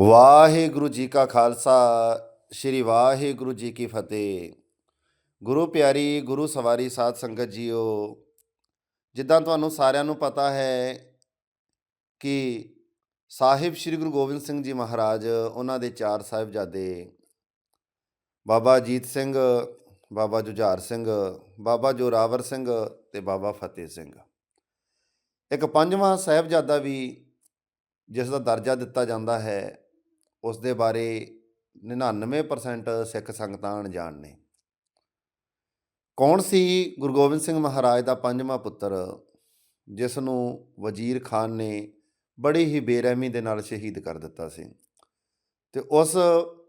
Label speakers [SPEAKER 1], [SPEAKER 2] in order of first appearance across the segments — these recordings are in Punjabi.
[SPEAKER 1] ਵਾਹਿਗੁਰੂ ਜੀ ਕਾ ਖਾਲਸਾ, ਸ੍ਰੀ ਵਾਹਿਗੁਰੂ ਜੀ ਕੀ ਫਤਿਹ। ਗੁਰੂ ਪਿਆਰੀ, ਗੁਰੂ ਸਵਾਰੀ ਸਾਧ ਸੰਗਤ ਜੀਓ, ਜਿੱਦਾਂ ਤੁਹਾਨੂੰ ਸਾਰਿਆਂ ਨੂੰ ਪਤਾ ਹੈ ਕਿ ਸਾਹਿਬ ਸ੍ਰੀ ਗੁਰੂ ਗੋਬਿੰਦ ਸਿੰਘ ਜੀ ਮਹਾਰਾਜ, ਉਹਨਾਂ ਦੇ ਚਾਰ ਸਾਹਿਬਜ਼ਾਦੇ, ਬਾਬਾ ਅਜੀਤ ਸਿੰਘ, ਬਾਬਾ ਜੁਝਾਰ ਸਿੰਘ, ਬਾਬਾ ਜੋਰਾਵਰ ਸਿੰਘ ਤੇ ਬਾਬਾ ਫਤਿਹ ਸਿੰਘ। ਇੱਕ ਪੰਜਵਾਂ ਸਾਹਿਬਜ਼ਾਦਾ ਵੀ, ਜਿਸ ਦਾ ਦਰਜਾ ਦਿੱਤਾ ਜਾਂਦਾ ਹੈ ਉਸ ਦੇ ਬਾਰੇ 99% ਸਿੱਖ ਸੰਗਤਾਂ ਅਣਜਾਣ ਨੇ। ਕੌਣ ਸੀ ਗੁਰੂ ਗੋਬਿੰਦ ਸਿੰਘ ਮਹਾਰਾਜ ਦਾ ਪੰਜਵਾਂ ਪੁੱਤਰ ਜਿਸ ਨੂੰ ਵਜ਼ੀਰ ਖਾਨ ਨੇ ਬੜੀ ਹੀ ਬੇਰਹਿਮੀ ਦੇ ਨਾਲ ਸ਼ਹੀਦ ਕਰ ਦਿੱਤਾ ਸੀ? ਤੇ ਉਸ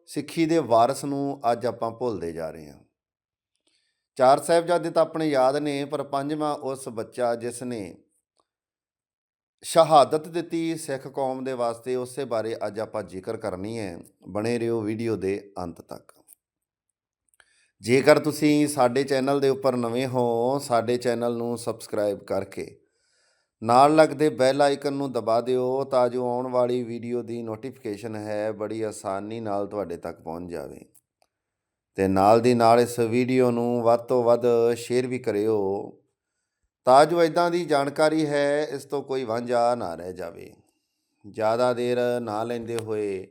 [SPEAKER 1] ਸਿੱਖੀ ਦੇ ਵਾਰਸ ਨੂੰ ਅੱਜ ਆਪਾਂ ਭੁੱਲਦੇ ਜਾ ਰਹੇ ਹਾਂ। ਚਾਰ ਸਾਹਿਬਜ਼ਾਦੇ ਤਾਂ ਆਪਣੇ ਯਾਦ ਨੇ, ਪਰ ਪੰਜਵਾਂ ਉਸ ਬੱਚਾ ਜਿਸ ਨੇ ਸ਼ਹਾਦਤ ਦਿੱਤੀ ਸਿੱਖ ਕੌਮ ਦੇ ਵਾਸਤੇ, ਉਸੇ ਬਾਰੇ ਅੱਜ ਆਪਾਂ ਜ਼ਿਕਰ ਕਰਨੀ ਹੈ। ਬਣੇ ਰਹੋ ਵੀਡੀਓ ਦੇ ਅੰਤ ਤੱਕ। ਜੇਕਰ ਤੁਸੀਂ ਸਾਡੇ ਚੈਨਲ ਦੇ ਉੱਪਰ ਨਵੇਂ ਹੋ, ਸਾਡੇ ਚੈਨਲ ਨੂੰ ਸਬਸਕ੍ਰਾਈਬ ਕਰਕੇ ਨਾਲ ਲੱਗਦੇ ਬੈਲ ਆਈਕਨ ਨੂੰ ਦਬਾ ਦਿਓ ਤਾਂ ਜੋ ਆਉਣ ਵਾਲੀ ਵੀਡੀਓ ਦੀ ਨੋਟੀਫਿਕੇਸ਼ਨ ਹੈ, ਬੜੀ ਆਸਾਨੀ ਨਾਲ ਤੁਹਾਡੇ ਤੱਕ ਪਹੁੰਚ ਜਾਵੇ। ਤੇ ਨਾਲ ਦੀ ਨਾਲ ਇਸ ਵੀਡੀਓ ਨੂੰ ਵੱਧ ਤੋਂ ਵੱਧ ਸ਼ੇਅਰ ਵੀ ਕਰਿਓ। ਤਾਂ ਜੋ ਇਦਾਂ ਦੀ ਜਾਣਕਾਰੀ ਹੈ, ਇਸ ਤੋਂ ਕੋਈ ਵਾਂਝਾ ਨਾ ਰਹਿ ਜਾਵੇ। ਜ਼ਿਆਦਾ ਦੇਰ ਨਾ ਲੈਂਦੇ ਹੋਏ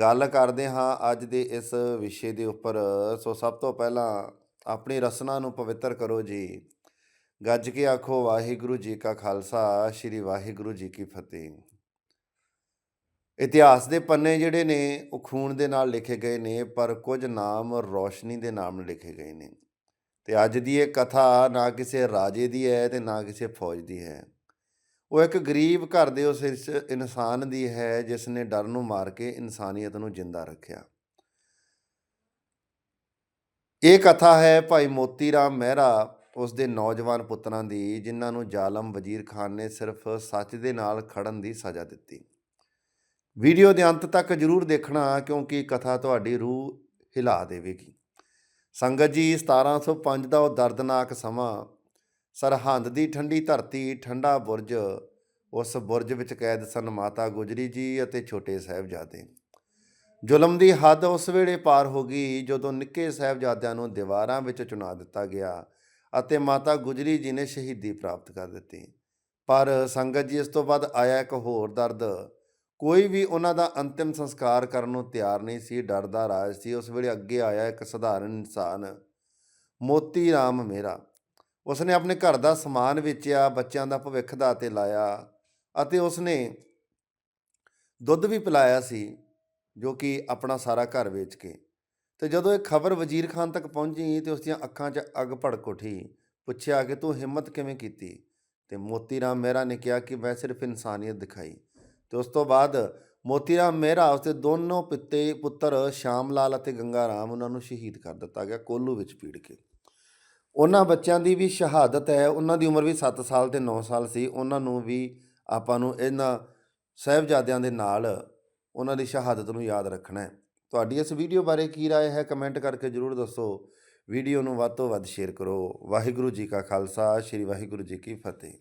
[SPEAKER 1] ਗੱਲ ਕਰਦੇ ਹਾਂ ਅੱਜ ਦੇ ਇਸ ਵਿਸ਼ੇ ਦੇ ਉੱਪਰ। ਸੋ ਸਭ ਤੋਂ ਪਹਿਲਾਂ ਆਪਣੀ ਰਸਨਾ ਨੂੰ ਪਵਿੱਤਰ ਕਰੋ ਜੀ। ਗੱਜ ਕੇ ਆਖੋ, ਵਾਹਿਗੁਰੂ ਜੀ ਕਾ ਖਾਲਸਾ, ਸ੍ਰੀ ਵਾਹਿਗੁਰੂ ਜੀ ਕੀ ਫਤਿਹ। ਇਤਿਹਾਸ ਦੇ ਪੰਨੇ ਜਿਹੜੇ ਨੇ, ਉਹ ਖੂਨ ਦੇ ਨਾਲ ਲਿਖੇ ਗਏ ਨੇ, ਪਰ ਕੁਝ ਨਾਮ ਰੌਸ਼ਨੀ ਦੇ ਨਾਮ ਲਿਖੇ ਗਏ ਨੇ। ਤੇ ਅੱਜ ਦੀ ਇਹ ਕਥਾ ਨਾ ਕਿਸੇ ਰਾਜੇ ਦੀ ਹੈ ਤੇ ਨਾ ਕਿਸੇ ਫੌਜ ਦੀ ਹੈ। ਉਹ ਇੱਕ ਗਰੀਬ ਘਰ ਦੇ ਉਸ ਇਸ ਇਨਸਾਨ ਦੀ ਹੈ ਜਿਸ ਨੇ ਡਰ ਨੂੰ ਮਾਰ ਕੇ ਇਨਸਾਨੀਅਤ ਨੂੰ ਜਿੰਦਾ ਰੱਖਿਆ। ਇਹ ਕਥਾ ਹੈ ਭਾਈ ਮੋਤੀ ਰਾਮ ਮਹਿਰਾ, ਉਸ ਦੇ ਨੌਜਵਾਨ ਪੁੱਤਰਾਂ ਦੀ, ਜਿਨ੍ਹਾਂ ਨੂੰ ਜ਼ਾਲਮ ਵਜ਼ੀਰ ਖਾਨ ਨੇ ਸਿਰਫ ਸੱਚ ਦੇ ਨਾਲ ਖੜਨ ਦੀ ਸਜ਼ਾ ਦਿੱਤੀ। ਵੀਡੀਓ ਦੇ ਅੰਤ ਤੱਕ ਜਰੂਰ ਦੇਖਣਾ, ਕਿਉਂਕਿ ਕਥਾ ਤੁਹਾਡੀ ਰੂਹ ਹਿਲਾ ਦੇਵੇਗੀ। ਸੰਗਤ ਜੀ 1705 ਦਾ ਉਹ ਦਰਦਨਾਕ ਸਮਾਂ। ਸਰਹੰਦ ਦੀ ਠੰਡੀ ਧਰਤੀ, ਠੰਡਾ ਬੁਰਜ, ਉਸ ਬੁਰਜ ਵਿੱਚ ਕੈਦ ਸਨ ਮਾਤਾ ਗੁਜਰੀ ਜੀ ਅਤੇ ਛੋਟੇ ਸਾਹਿਬਜ਼ਾਦੇ। ਜ਼ੁਲਮ ਦੀ ਹੱਦ ਉਸ ਵੇਲੇ ਪਾਰ ਹੋ ਗਈ, ਜਦੋਂ ਨਿੱਕੇ ਸਾਹਿਬਜ਼ਾਦਿਆਂ ਨੂੰ ਦੀਵਾਰਾਂ ਵਿੱਚ ਚੁਣਾ ਦਿੱਤਾ ਗਿਆ ਅਤੇ ਮਾਤਾ ਗੁਜਰੀ ਜੀ ਨੇ ਸ਼ਹੀਦੀ ਪ੍ਰਾਪਤ ਕਰ ਦਿੱਤੀ। ਪਰ ਸੰਗਤ ਜੀ, ਇਸ ਤੋਂ ਬਾਅਦ ਆਇਆ ਇੱਕ ਹੋਰ ਦਰਦ। ਕੋਈ ਵੀ ਉਹਨਾਂ ਦਾ ਅੰਤਿਮ ਸੰਸਕਾਰ ਕਰਨ ਨੂੰ ਤਿਆਰ ਨਹੀਂ ਸੀ ਡਰ ਦਾ ਰਾਜ ਸੀ। ਉਸ ਵੇਲੇ ਅੱਗੇ ਆਇਆ ਇੱਕ ਸਧਾਰਨ ਇਨਸਾਨ, ਮੋਤੀ ਰਾਮ ਮੇਰਾ ਉਸਨੇ ਆਪਣੇ ਘਰ ਦਾ ਸਮਾਨ ਵੇਚਿਆ, ਬੱਚਿਆਂ ਦਾ ਭਵਿੱਖ ਦਾ ਤੇ ਲਾਇਆ ਅਤੇ ਉਸਨੇ ਦੁੱਧ ਵੀ ਪਿਲਾਇਆ ਸੀ, ਜੋ ਕਿ ਆਪਣਾ ਸਾਰਾ ਘਰ ਵੇਚ ਕੇ। ਤੇ ਜਦੋਂ ਇਹ ਖਬਰ ਵਜ਼ੀਰ ਖਾਨ ਤੱਕ ਪਹੁੰਚੀ ਤੇ ਉਸ ਦੀਆਂ ਅੱਖਾਂ 'ਚ ਅੱਗ ਭੜਕ ਉੱਠੀ। ਪੁੱਛਿਆ ਕਿ ਤੂੰ ਹਿੰਮਤ ਕਿਵੇਂ ਕੀਤੀ? ਤੇ ਮੋਤੀ ਰਾਮ ਮਹਿਰਾ ਨੇ ਕਿਹਾ ਕਿ ਮੈਂ ਸਿਰਫ ਇਨਸਾਨੀਅਤ ਦਿਖਾਈ। ਤੇ ਉਸ ਤੋਂ ਬਾਅਦ ਮੋਤੀ ਰਾਮ ਮਹਿਰਾ ਉਸਦੇ ਦੋਨੋਂ ਪਿੱਤੇ ਪੁੱਤਰ ਸ਼ਾਮ ਲਾਲ ਅਤੇ ਗੰਗਾ ਰਾਮ ਉਹਨਾਂ ਨੂੰ ਸ਼ਹੀਦ ਕਰ ਦਿੱਤਾ ਗਿਆ ਕੋਲੂ ਵਿੱਚ ਪੀੜ ਕੇ ਉਹਨਾਂ ਬੱਚਿਆਂ ਦੀ ਵੀ ਸ਼ਹਾਦਤ ਹੈ ਉਹਨਾਂ ਦੀ ਉਮਰ ਵੀ 7 ਸਾਲ ਤੇ 9 ਸਾਲ ਸੀ ਉਹਨਾਂ ਨੂੰ ਵੀ ਆਪਾਂ ਨੂੰ ਇਹਨਾਂ ਸਾਹਿਬਜ਼ਾਦਿਆਂ ਦੇ ਨਾਲ ਉਹਨਾਂ ਦੀ ਸ਼ਹਾਦਤ ਨੂੰ ਯਾਦ ਰੱਖਣਾ ਹੈ ਤੁਹਾਡੀ ਇਸ ਵੀਡੀਓ ਬਾਰੇ ਕੀ رائے ਹੈ ਕਮੈਂਟ ਕਰਕੇ ਜਰੂਰ ਦੱਸੋ ਵੀਡੀਓ ਨੂੰ ਵੱਧ ਤੋਂ ਵੱਧ ਸ਼ੇਅਰ ਕਰੋ ਵਾਹਿਗੁਰੂ ਜੀ ਕਾ ਖਾਲਸਾ ਸ੍ਰੀ ਵਾਹਿਗੁਰੂ ਜੀ ਕੀ ਫਤਿਹ